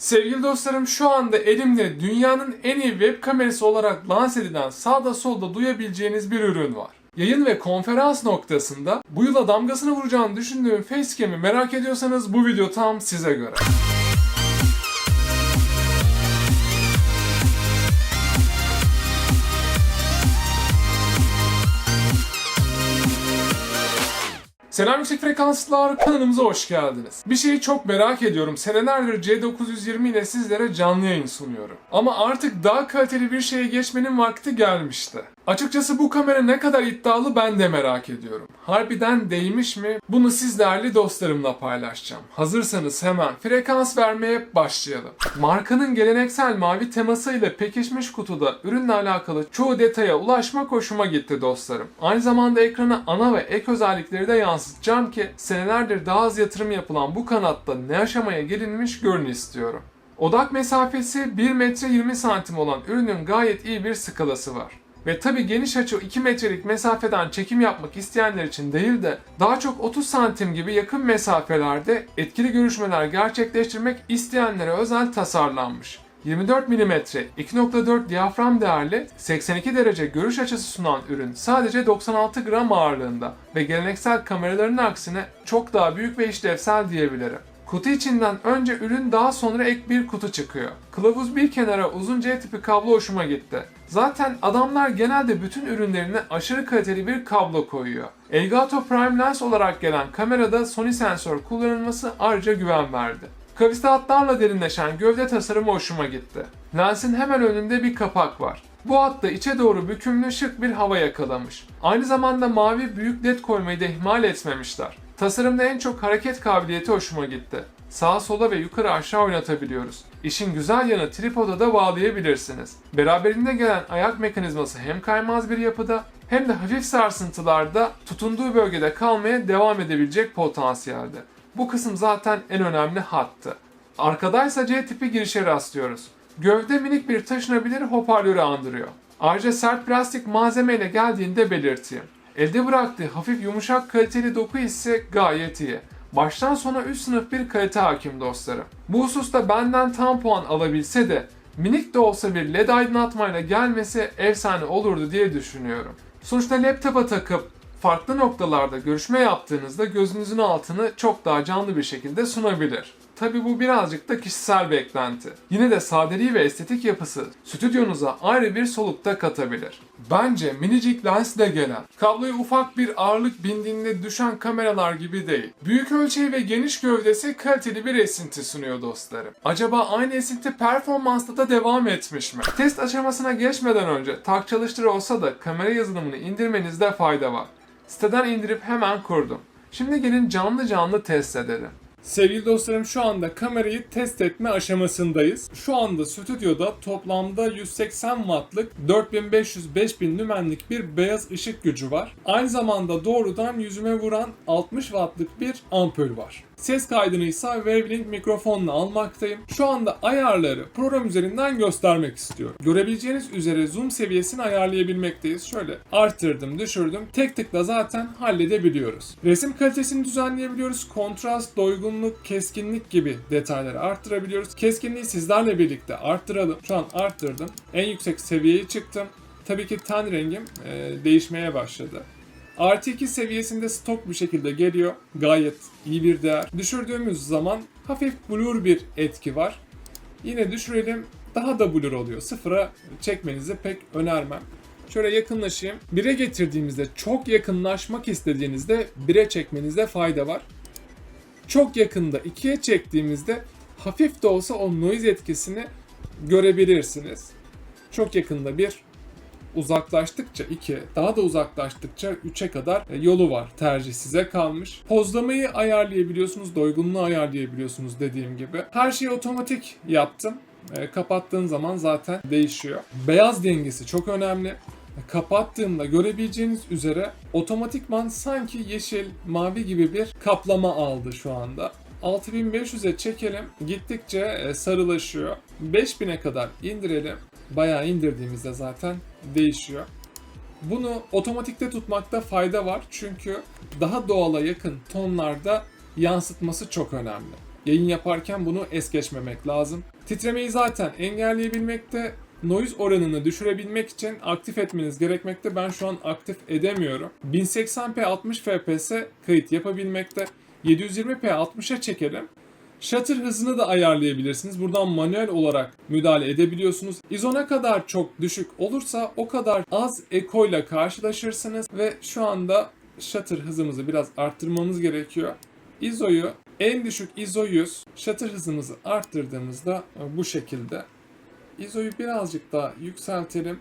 Sevgili dostlarım şu anda elimde dünyanın en iyi web kamerası olarak lanse edilen sağda solda duyabileceğiniz bir ürün var. Yayın ve konferans noktasında bu yıla damgasını vuracağını düşündüğüm Facecam'i merak ediyorsanız bu video tam size göre. Selam yüksek frekanslar kanalımıza hoş geldiniz. Bir şeyi çok merak ediyorum. Senelerdir C920 ile sizlere canlı yayın sunuyorum. Ama artık daha kaliteli bir şeye geçmenin vakti gelmişti. Açıkçası bu kamera ne kadar iddialı ben de merak ediyorum. Harbiden değmiş mi? Bunu siz değerli dostlarımla paylaşacağım. Hazırsanız hemen frekans vermeye başlayalım. Markanın geleneksel mavi temasıyla pekişmiş kutuda ürünle alakalı çoğu detaya ulaşmak hoşuma gitti dostlarım. Aynı zamanda ekrana ana ve ek özellikleri de yansıtacağım ki senelerdir daha az yatırım yapılan bu kanatta ne aşamaya gelinmiş görün istiyorum. Odak mesafesi 1 metre 20 santim olan ürünün gayet iyi bir skalası var. Ve tabi geniş açı 2 metrelik mesafeden çekim yapmak isteyenler için değil de daha çok 30 santim gibi yakın mesafelerde etkili görüşmeler gerçekleştirmek isteyenlere özel tasarlanmış. 24 mm 2.4 diyafram değerli 82 derece görüş açısı sunan ürün sadece 96 gram ağırlığında ve geleneksel kameraların aksine çok daha büyük ve işlevsel diyebilirim. Kutu içinden önce ürün daha sonra ek bir kutu çıkıyor. Kılavuz bir kenara uzun C tipi kablo hoşuma gitti. Zaten adamlar genelde bütün ürünlerine aşırı kaliteli bir kablo koyuyor. Elgato Prime Lens olarak gelen kamerada Sony sensör kullanılması ayrıca güven verdi. Kavisli hatlarla derinleşen gövde tasarımı hoşuma gitti. Lensin hemen önünde bir kapak var. Bu hatta içe doğru bükümlü şık bir hava yakalamış. Aynı zamanda mavi büyük led koymayı da ihmal etmemişler. Tasarımda en çok hareket kabiliyeti hoşuma gitti. Sağa sola ve yukarı aşağı oynatabiliyoruz. İşin güzel yanı tripoda da bağlayabilirsiniz. Beraberinde gelen ayak mekanizması hem kaymaz bir yapıda hem de hafif sarsıntılarda tutunduğu bölgede kalmaya devam edebilecek potansiyelde. Bu kısım zaten en önemli hattı. Arkadaysa C tipi girişe rastlıyoruz. Gövde minik bir taşınabilir hoparlörü andırıyor. Ayrıca sert plastik malzemeyle geldiğinde belirteyim. Elde bıraktığı hafif yumuşak kaliteli doku ise gayet iyi. Baştan sona üst sınıf bir kalite hakim dostlarım. Bu hususta benden tam puan alabilse de minik de olsa bir led aydınlatmayla gelmesi efsane olurdu diye düşünüyorum. Sonuçta laptopa takıp farklı noktalarda görüşme yaptığınızda gözünüzün altını çok daha canlı bir şekilde sunabilir. Tabi bu birazcık da kişisel beklenti. Yine de sadeliği ve estetik yapısı stüdyonuza ayrı bir solukta katabilir. Bence minicik lensle gelen, kabloya ufak bir ağırlık bindiğinde düşen kameralar gibi değil. Büyük ölçeği ve geniş gövdesi kaliteli bir esinti sunuyor dostlarım. Acaba aynı esinti performansta da devam etmiş mi? Test aşamasına geçmeden önce tak çalıştır olsa da kamera yazılımını indirmenizde fayda var. Siteden indirip hemen kurdum. Şimdi gelin canlı canlı test edelim. Sevgili dostlarım şu anda kamerayı test etme aşamasındayız. Şu anda stüdyoda toplamda 180 wattlık 4500-5000 lümenlik bir beyaz ışık gücü var. Aynı zamanda doğrudan yüzüme vuran 60 wattlık bir ampul var. Ses kaydını ise Wavelink mikrofonla almaktayım. Şu anda ayarları program üzerinden göstermek istiyorum. Görebileceğiniz üzere zoom seviyesini ayarlayabilmekteyiz. Şöyle arttırdım, düşürdüm. Tek tıkla zaten halledebiliyoruz. Resim kalitesini düzenleyebiliyoruz. Kontrast, doygunluk, keskinlik gibi detayları arttırabiliyoruz. Keskinliği sizlerle birlikte arttıralım. Şu an arttırdım. En yüksek seviyeye çıktım. Tabii ki ten rengim e, değişmeye başladı. Artı 2 seviyesinde stok bir şekilde geliyor. Gayet iyi bir değer. Düşürdüğümüz zaman hafif blur bir etki var. Yine düşürelim daha da blur oluyor. Sıfıra çekmenizi pek önermem. Şöyle yakınlaşayım. 1'e getirdiğimizde çok yakınlaşmak istediğinizde 1'e çekmenizde fayda var. Çok yakında 2'ye çektiğimizde hafif de olsa o noise etkisini görebilirsiniz. Çok yakında bir uzaklaştıkça 2, daha da uzaklaştıkça 3'e kadar e, yolu var. Tercih size kalmış. Pozlamayı ayarlayabiliyorsunuz, doygunluğu ayarlayabiliyorsunuz dediğim gibi. Her şeyi otomatik yaptım. E, kapattığın zaman zaten değişiyor. Beyaz dengesi çok önemli. Kapattığımda görebileceğiniz üzere otomatikman sanki yeşil, mavi gibi bir kaplama aldı şu anda. 6500'e çekelim. Gittikçe e, sarılaşıyor. 5000'e kadar indirelim. Bayağı indirdiğimizde zaten değişiyor. Bunu otomatikte tutmakta fayda var çünkü daha doğala yakın tonlarda yansıtması çok önemli. Yayın yaparken bunu es geçmemek lazım. Titremeyi zaten engelleyebilmekte, noise oranını düşürebilmek için aktif etmeniz gerekmekte. Ben şu an aktif edemiyorum. 1080p 60 fps kayıt yapabilmekte. 720p 60'a çekelim. Shutter hızını da ayarlayabilirsiniz. Buradan manuel olarak müdahale edebiliyorsunuz. ISO ne kadar çok düşük olursa o kadar az eko ile karşılaşırsınız ve şu anda shutter hızımızı biraz arttırmamız gerekiyor. ISO'yu en düşük ISO 100, shutter hızımızı arttırdığımızda bu şekilde. ISO'yu birazcık daha yükseltelim.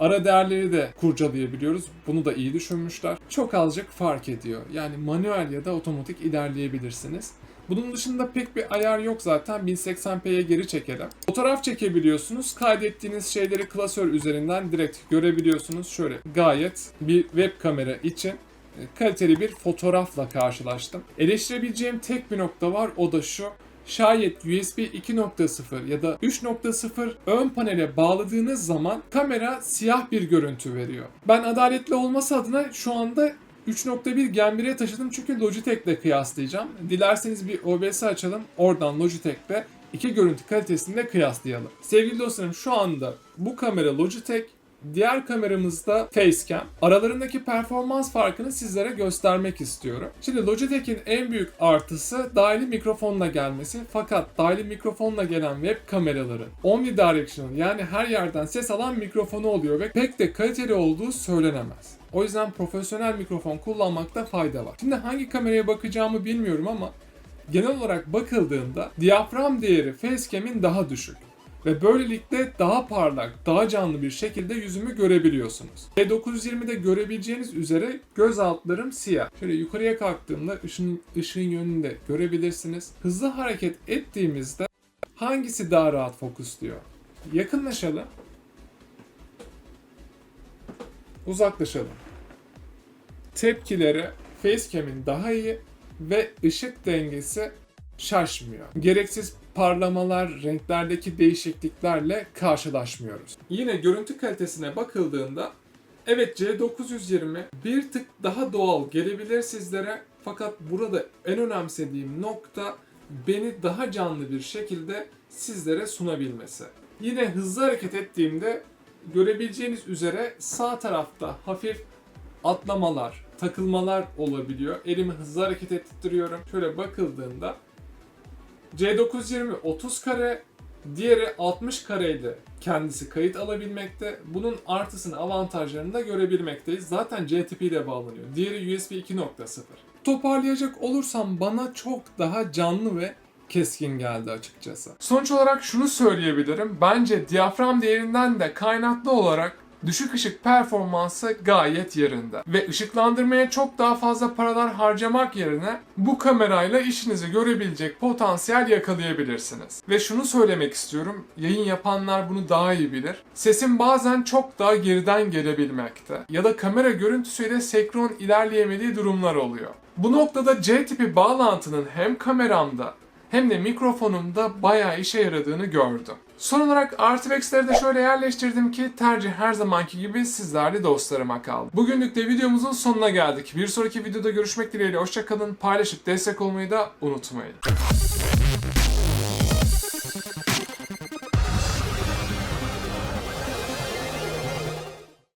Ara değerleri de kurcalayabiliyoruz. Bunu da iyi düşünmüşler. Çok azıcık fark ediyor. Yani manuel ya da otomatik ilerleyebilirsiniz. Bunun dışında pek bir ayar yok zaten. 1080p'ye geri çekelim. Fotoğraf çekebiliyorsunuz. Kaydettiğiniz şeyleri klasör üzerinden direkt görebiliyorsunuz. Şöyle gayet bir web kamera için e, kaliteli bir fotoğrafla karşılaştım. Eleştirebileceğim tek bir nokta var. O da şu. Şayet USB 2.0 ya da 3.0 ön panele bağladığınız zaman kamera siyah bir görüntü veriyor. Ben adaletli olması adına şu anda 3.1 Gen 1'e taşıdım çünkü Logitech'le kıyaslayacağım. Dilerseniz bir OBS açalım. Oradan Logitech'le iki görüntü kalitesini de kıyaslayalım. Sevgili dostlarım şu anda bu kamera Logitech, Diğer kameramızda Facecam. Aralarındaki performans farkını sizlere göstermek istiyorum. Şimdi Logitech'in en büyük artısı dahili mikrofonla gelmesi. Fakat dahili mikrofonla gelen web kameraları omnidirectional yani her yerden ses alan mikrofonu oluyor ve pek de kaliteli olduğu söylenemez. O yüzden profesyonel mikrofon kullanmakta fayda var. Şimdi hangi kameraya bakacağımı bilmiyorum ama genel olarak bakıldığında diyafram değeri Facecam'in daha düşük ve böylelikle daha parlak, daha canlı bir şekilde yüzümü görebiliyorsunuz. E920'de görebileceğiniz üzere göz altlarım siyah. Şöyle yukarıya kalktığımda ışın, ışığın yönünü de görebilirsiniz. Hızlı hareket ettiğimizde hangisi daha rahat fokusluyor? Yakınlaşalım. Uzaklaşalım. Tepkileri Facecam'in daha iyi ve ışık dengesi şaşmıyor. Gereksiz parlamalar, renklerdeki değişikliklerle karşılaşmıyoruz. Yine görüntü kalitesine bakıldığında evet C920 bir tık daha doğal gelebilir sizlere fakat burada en önemsediğim nokta beni daha canlı bir şekilde sizlere sunabilmesi. Yine hızlı hareket ettiğimde görebileceğiniz üzere sağ tarafta hafif atlamalar, takılmalar olabiliyor. Elimi hızlı hareket ettiriyorum. Şöyle bakıldığında C920 30 kare, diğeri 60 kareyle kendisi kayıt alabilmekte. Bunun artısını, avantajlarını da görebilmekteyiz. Zaten CTP ile bağlanıyor. Diğeri USB 2.0. Toparlayacak olursam bana çok daha canlı ve keskin geldi açıkçası. Sonuç olarak şunu söyleyebilirim. Bence diyafram değerinden de kaynaklı olarak düşük ışık performansı gayet yerinde. Ve ışıklandırmaya çok daha fazla paralar harcamak yerine bu kamerayla işinizi görebilecek potansiyel yakalayabilirsiniz. Ve şunu söylemek istiyorum, yayın yapanlar bunu daha iyi bilir. Sesin bazen çok daha geriden gelebilmekte. Ya da kamera görüntüsüyle senkron ilerleyemediği durumlar oluyor. Bu noktada C tipi bağlantının hem kameramda hem de mikrofonumda bayağı işe yaradığını gördüm. Son olarak Artifex'leri de şöyle yerleştirdim ki tercih her zamanki gibi sizlerle dostlarıma kaldı. Bugünlük de videomuzun sonuna geldik. Bir sonraki videoda görüşmek dileğiyle hoşçakalın. Paylaşıp destek olmayı da unutmayın.